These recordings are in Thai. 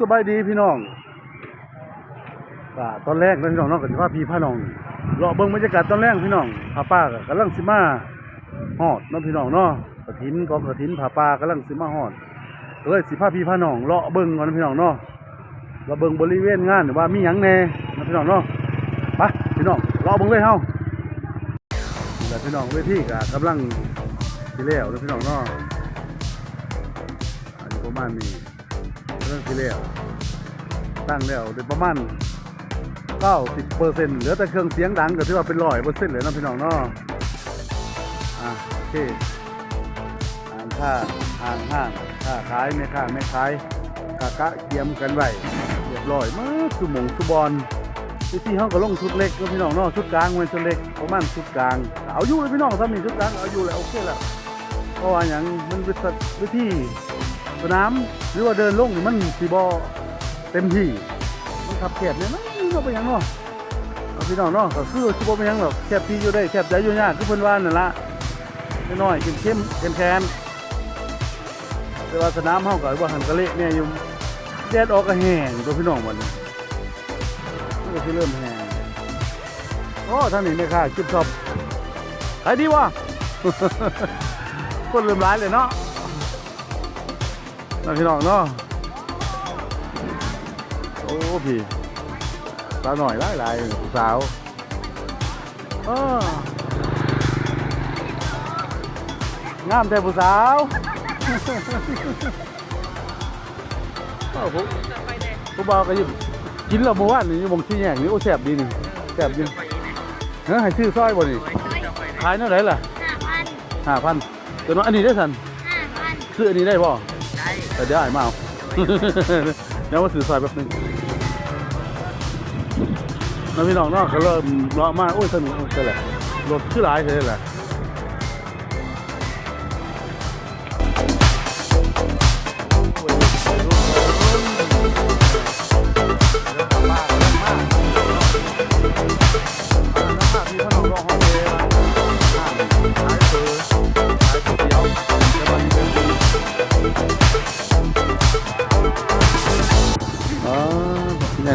สบายดีพี่น้องก็ตอนแรกนะพี่น้องเนาะก็สิพาพี่พาน้องเลาะเบิ่งบรรยากาศตอนแรกพี่น้องพาป้าก็กำลังสิมาฮอดเนาะพี่น้องเนาะกระถินกองกระถินพาป้ากำลังสิมาฮอดก็เลยสิพาพี่พาน้องเลาะเบิ่งก่อนพี่น้องเนาะเราเบิ่งบริเวณงานหรือว่ามีหยังแน่นะพี่น้องเนาะไปพี่น้องเลาะเบิ่งเลยเฮาแต่พี่น้องเวทีก็กำลังสิแล้วนะพี่น้องเนาะอันนี้ประมาณนี้ เรื่องที่แล้วตั้งแล้วเดี๋ยประมาณ90เปอร์เซ็นต์เหลือแต่เครื่องเสียงดังก็ถือว่าเป็นร้อยเปอร์เซ็นต์เลยนะพี่น้องเนาะอะโอเคอ่านค่าอ่านห้างค่าขายแม่ค้าแม่ขายกะกะเตรียมกันไว้เรียบร้อยมาสุหมงสุบอลที่ที่เขาก็ลงชุดเล็กนะพี่น้องเนาะชุดกลางมันชุดเล็กประมาณชุดกลางเอาอยู่เลยพี่น้องถ้ามีชุดกลางเอาอยู่แล้วโอเคแล้วเพราะว่าอย่างมันเป็นสัตว์วิธี นามหรือว่าเดินลงนี่มันสีบอเต็มที่มันขับแคบเนี่ยมันก็เป็นหยังเนาะเอาพี่น้องเนาะก็คือสิบ่เป็นหยังหรอกแคบที่อยู่ได้แคบใจอยู่ยากคือเพิ่นว่านั่นละน้อยๆเข้มๆแคนๆแต่ว่าสนามเฮาก็ว่าหันกะเละเนี่ยอยู่แดดออกก็แห้งตัวพี่น้องวันนี้มันก็สิเริ่มแห้งโอ้ท่านนี่แม่ค้าจิ๊บชอบขายดีวะคนลืมร้ายเลยเนาะ น้องพี่น้องเนาะโอ้พี่สาวหน่อยหลายหลายผู้สาวเอองามแต่ผู้สาวเออผมผมบอกกันอยู่กินแล้วเมื่อวานนี่อยู่บงที่แยกนี่โอ้แซ่บดีนี่แซ่บดีเฮ้ยให้ซื้อซอยบ่นี่ขายเท่าไหร่ล่ะห้าพันห้าพันตัวน้อยอันนี้ได้สันห้าพันซื้ออันนี้ได้ป่ะได้ แต่เดี๋ยวไอ้มาเอา เดี๋ยวมาซื้อซอยแป๊บหนึงน้องพี่น้องเนอกก็เริ่มเลาะมาโอ้ยสนุกใช่แหละรถชื่อหลายใช่แหละ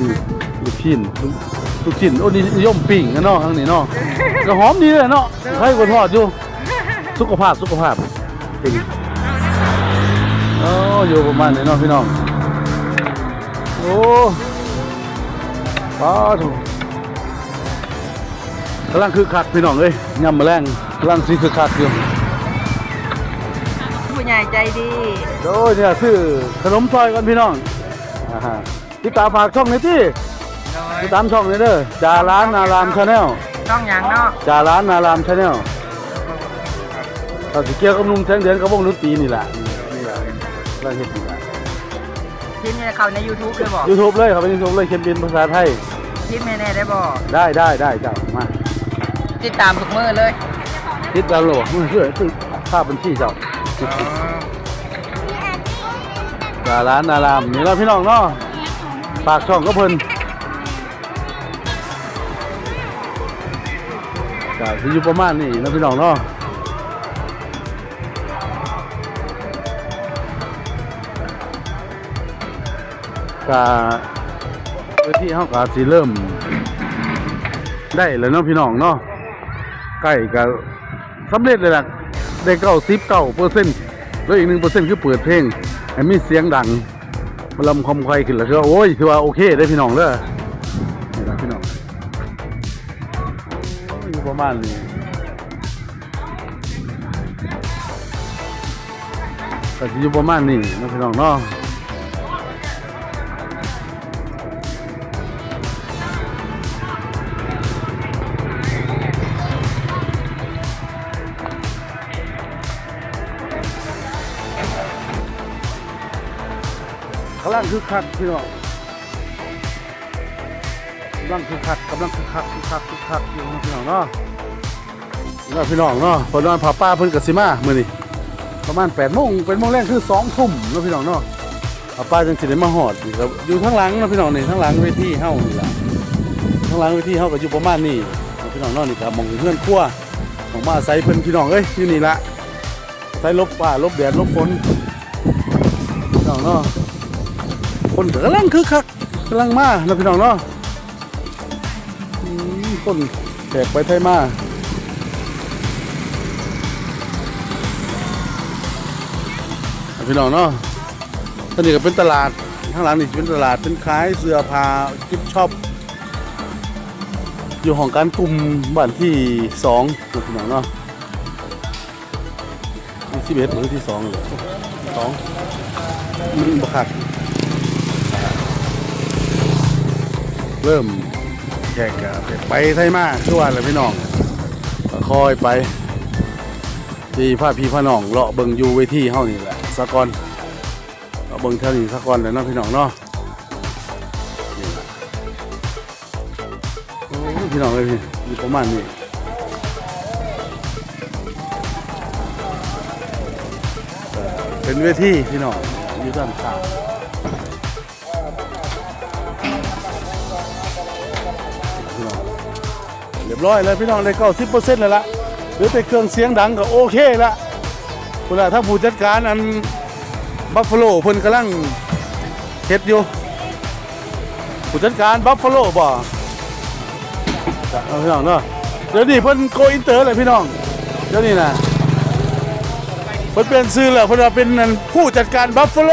นั่นลูกชิ้นลูกลูกชิ้นโอ้นี่นิยมปิ้งกันเนาะทางนี้เนาะก็หอมดีเลยเนาะใครก็ทอดอยู่ สุขภาพสุขภาพจริงโอ้อยู่ประมาณนี้เนาะพี่น้องโอ้ป้าถูกกำลังคือคักพี่น้องเอ้ยยำแมลงกำลังซีคือคักอยู่ผู้ใหญ่ใจดีโอ้ยเนี่ยซื้อขนมซอยกันพี่น้องอ่าฮะ ติดตามฝากช่องหน่อยที่ติดตามช่องนี่เด้อจาร้านนารามชาแนลต้องอย่างเนาะจาร้านนารามชาแนลตอนสิเกี่ยวกับหนุ่มแสงเดือนกับวงดนตรีนี่แหละนี่แหละเราเห็นนี่แหละคลิปนี้เขาใน YouTube เลยบอกยูทูบเลยครับเป็นยูทูบเลยเขียนเป็นภาษาไทยคลิปแน่ๆได้บอกได้ได้ได้เจ้ามาติดตามทุกมือเลยติดแล้วหรอมือเชื่อคือภาพบัญชีเจ้าจาร้านนารามนี่เราพี่น้องเนาะ ฝากช่องก็เพิ่นก็สิอยู่ประมาณนี้นะพี่น้องเนาะกาพื่อที่เขากาสิเริ่ม ได้แล้วเนาะพี่น้องเนาะใกล้กับสำเร็จเลยล่ะได้เก้าสิบเก้าเปอร์เซ็นต์แล้วอีกหนึ่งเปอร์เซ็นต์คือเปิดเพลงให้มีเสียงดัง มาลำคอมไฟขึ้นแล้วคือว่าโอ้ยคือว่าโอเคได้พี่น้องเด้อนี่นะพี่น้องอยอยู่ประมาณนี้แต่อยู่ประมาณนี้นะพี่น้องเนาะำลังคือคักพี่น้องกำลังคือคักกำลังคือคักคือคักคือคักอยู่นะพี่น้องเนาะนี่นะพี่น้องเนาะพอนอนพาป้าเพิ่นกับสิมามื้อนี้ประมาณ8โมงเป็นโมงแรกคือ2ทุ่มเนาะพี่น้องเนาะพาป้าจังสิได้มาฮอดนี่ก็อยู่ข้างหลังนะพี่น้องนี่ข้างหลังเวทีเฮานี่ละข้างหลังเวทีเฮาก็อยู่ประมาณนี้พี่น้องเนาะนี่ก็หมองเฮือนครัวของมาใส่เพิ่นพี่น้องเอ้ยอยู่นี่ละใส่ลบฟ้าลบแดดลบฝนพี่น้องเนาะ คนกำลังคึกคักกำลังมานะพี่น้องเนาะคนแขกไปไทยมานะพี่น้องเนาะตอนนี้ก็เป็นตลาดข้างหลังนี่เป็นตลาดเป็นขายเสื้อผ้ากิฟช็อปอยู่ของการกลุ่มบ้านที่สองนะพี่น้องเนาะนี่สิบเอ็ดหรือที่สองเลยสองมันบักคัก เริ่มแขกไปไทยมาคือว่าอะไรพี่น้องคอยไปที่พาพี่พาน้องเลาะเบิงอยู่เวทีเฮานี่แหละสะกอนเลาะเบิงเท่านี้สะกอนแล้วเนาะพี่น้องเนาะพี่น้องเลยพี่มีประมาณนี้เอ่อเป็นเวทีพี่น้องอยู่ด้านข้าง รียบร้อยแล้วพี่น้องได้เก้าสิบเปอร์เซ็นต์แล้วละหลือแต่เครื่องเสียงดังก็โอเคละคุณล่ะถ้าผู้จัดการอันบัฟฟาโลเพิ่นกำลังเฮ็ดอยู่ผู้จัดการบัฟฟาโลบ่เอาพี่น้องเนาะเดี๋ยวนี้เพิ่นโกอินเตอร์เลยพี่น้องเดี๋ยวนี้นะเพิ่นเปลี่ยนชื่อแล้วเพิ่นว่าเป็นนั่นผู้จัดการบัฟฟาโล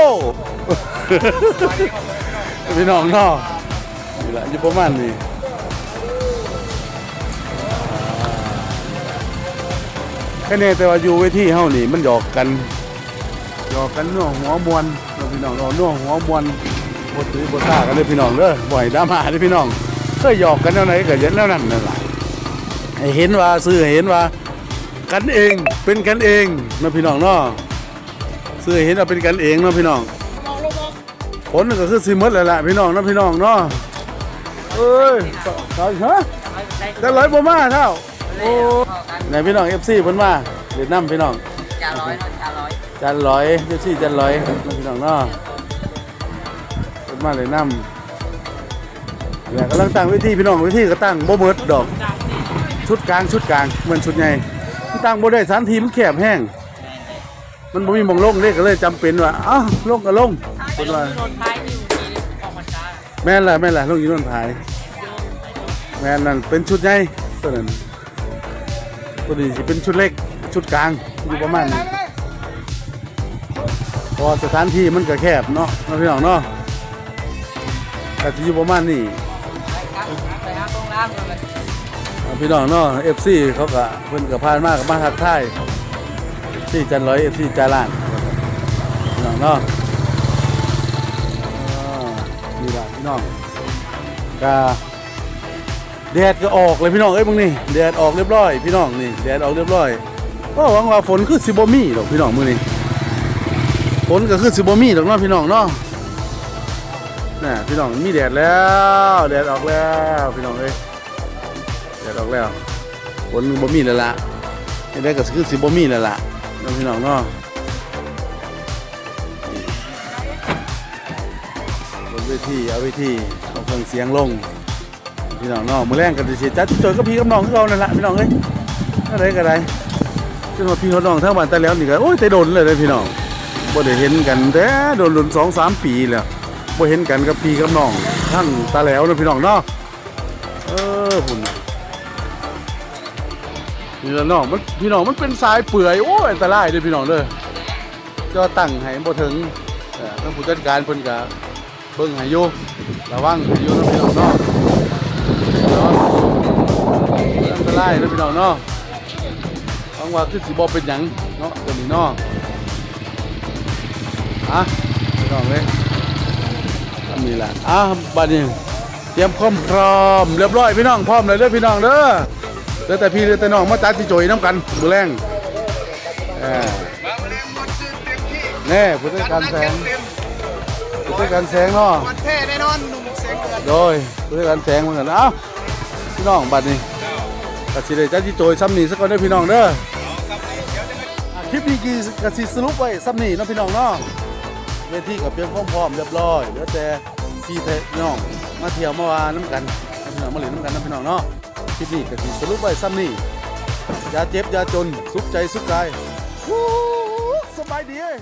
พี่น้องเนาะนี่แหละอยู่ประมาณนี้ แค่นี้แต่ว่าอยู่เวทีเฮานี่มันหยอกกันหยอกกันน่วหัวมวนเนาพี่น้องเนาน่วหัวมวนบ่ถือบ่ซ่ากันเลยพี่น้องเด้อบ่ให้ดราม่าเด้อพี่น้องเคยหยอกกันแนวไหนก็เห็นแล้วนั่นนั่นแหละเห็นว่าซื้อเห็นว่า กันเองเป็นกันเองนะพี่น้องเนาะซื้อเห็นว่าเป็นกันเองเนาะพี่น้องผลก็คือสิหมดแล้วล่ะพี่น้องนะพี่น้องเนาะเอ้ยตายฮะจะร้อยบ่มาเท่า โอ้ไหนพี่น้อง FC เพิ่นมาเล่นน้ำพี่น้องจานร้อยเนาะจานร้อยจันร้อย FC จันร้อยนะพี่น้องเนาะเพิ่นมาเล่นน้ำเนี่ยกำลังตั้งเวทีพี่น้องเวทีก็ตั้งบ่เบิดดอก ชุดกลางชุดกลางเหมือนชุดใหญ่ที่ตั้งบ่ได้สถานที่มันแคบแห้งมันบ่มีหมองลงเลยก็เลยจำเป็นว่าอ้าวลงก็ลงเป็นว่าแม่นล่ะแม่นล่ะลงอยู่นนพายแม่นนั่นเป็นชุดใหญ่ตัวนั้น ตัวนี้สิเป็นชุดเล็กชุดกลางอยู่ประมาณนี้พอสถานที่มันก็แคบเนาะเนาะพี่น้องเนาะก็สิอยู่ประมาณนี้ไปหาตรงล่างเลยพี่น้องเนาะ FC เขาก็เพิ่นก็ผ่านมากับมาทักทาย FC จันร้อย FC จาล้านพี่น้องเนาะอ่านี่ละพี่น้องก็ แดดก็ออกเลยพี่น้องเอ้ยมึงนี่แดดออกเรียบร้อย พี่น้องนี่แดดออกเรียบร้อยก็หวังว่าฝนคือสิบ่มีดอกพี่น้องมื้อนี้ฝนก็คือสิบ่มีดอกเนาะพี่น้องเนาะน่ะพี่น้องมีแดดแล้วแดดออกแล้วพี่น้องเอ้ยเดี๋ยวออกแล้วฝนบ่มีแล้วล่ะยังได้ก็คือสิบ่มีแล้วล่ะน้องพี่น้องเนาะบนเวทีเอาเวทีเอาเครื่องเสียงลง พี่น้องเนาะมือแรงก็สิจัดจอยกับพี่กับน้องเก่านั่นล่ะพี่น้องเอ้ยอะไรก็ได้จนว่าพี่กับน้องทั้งบ้านแต่แล้วนี่ก็โอ้ยแต่โดนเลยเด้อพี่น้องบ่ได้เห็นกันแต่โดนโดน2 3ปีแล้วบ่เห็นกันกับพี่กับน้องทั้งตาแล้วเนะพี่น้องเนาะเออพุ่นพี่น้องมันพี่น้องมันเป็นสายเปื่อยโอ้ยอันตรายเด้อพี่น้องเด้อเจ้าตั้งให้บ่ถึงเอ่องผู้จัดการเพิ่นก็เบิ่งให้อยู่ระวังให้อยู่นะพี่น้องเนาะ เนาะอันตรายเด้อพี่น้องเนาะหวังว่าคือสิบ่เป็นหยังเนาะตัวนี้เนาะอะพี่น้องเอ้ยอันนี้ล่ะอะบัดนี้เตรียมพร้อมพร้อมเรียบร้อยพี่น้องพร้อมเลยเด้อพี่น้องเด้อเหลือแต่พี่เหลือแต่น้องมาตัดสิโจยน้ำกันมือแรงเออแน่ผู้จัดการแสง ผู้จัดการแสงเนาะมันเท่แน่นอนหนุ่มเสียงเดือดโดยผู้จัดการแสงเหมือนกันเอ้าพี่น้องบัดนี้ตัดสิได้จัดสิโจยซ้ำนี่สักก่อนเด้อพี่น้องเด้ออะคลิปนี้กี่กสิสรุปไว้ซ้ำนี่เนาะพี่น้องเนาะเวทีกับเตรียมพร้อมๆเรียบร้อยเหลือแต่พี่เทน้องมาเที่ยวมาวาน้ำกันพี่น้องมาเล่นน้ำกันนะพี่น้องเนาะคลิปนี้กสิสรุปไว้ซ้ำนี่อย่าเจ็บอย่าจนสุขใจสุขกายวู้สบายดีเอ้ย